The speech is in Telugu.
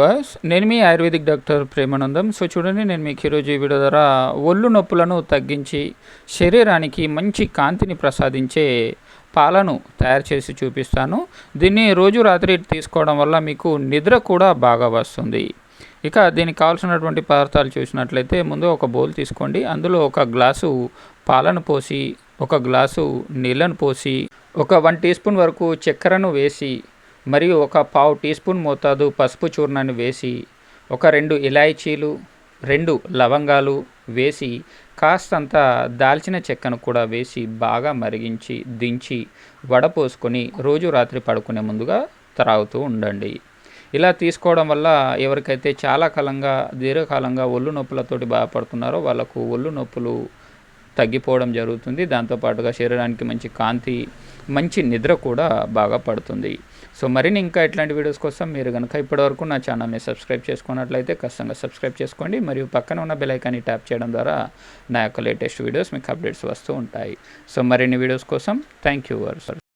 వాస్ నేను మీ ఆయుర్వేదిక్ డాక్టర్ ప్రేమానందం. సో చూడండి నేను మీకు ఈరోజు ఈ వీడియో ద్వారా ఒళ్ళు నొప్పులను తగ్గించి శరీరానికి మంచి కాంతిని ప్రసాదించే పాలను తయారు చేసి చూపిస్తాను. దీన్ని రోజు రాత్రి తీసుకోవడం వల్ల మీకు నిద్ర కూడా బాగా వస్తుంది. ఇక దీనికి కావాల్సినటువంటి పదార్థాలు చూసినట్లయితే ముందు ఒక బౌల్ తీసుకోండి. అందులో ఒక గ్లాసు పాలను పోసి ఒక గ్లాసు నీళ్ళను పోసి ఒక వన్ టీ స్పూన్ వరకు చక్కెరను వేసి మరియు ఒక పావు టీ స్పూన్ మోతాదు పసుపు చూర్ణాన్ని వేసి ఒక రెండు ఇలాయచీలు రెండు లవంగాలు వేసి కాస్తంత దాల్చిన చెక్కను కూడా వేసి బాగా మరిగించి దించి వడపోసుకొని రోజు రాత్రి పడుకునే ముందుగా త్రాగుతూ ఉండండి. ఇలా తీసుకోవడం వల్ల ఎవరికైతే చాలా కాలంగా దీర్ఘకాలంగా ఒళ్ళు నొప్పులతోటి బాధపడుతున్నారో వాళ్ళకు ఒళ్ళు నొప్పులు తగ్గిపోవడం జరుగుతుంది. దాంతోపాటుగా శరీరానికి మంచి కాంతి మంచి నిద్ర కూడా బాగా పడుతుంది. సో మరిన్ని ఇంకా ఇట్లాంటి వీడియోస్ కోసం మీరు కనుక ఇప్పటివరకు నా ఛానల్ని సబ్స్క్రైబ్ చేసుకున్నట్లయితే ఖచ్చితంగా సబ్స్క్రైబ్ చేసుకోండి. మరియు పక్కన ఉన్న బెలైకాన్ని ట్యాప్ చేయడం ద్వారా నా యొక్క లేటెస్ట్ వీడియోస్ మీకు అప్డేట్స్ వస్తూ ఉంటాయి. సో మరిన్ని వీడియోస్ కోసం థ్యాంక్ యూ సార్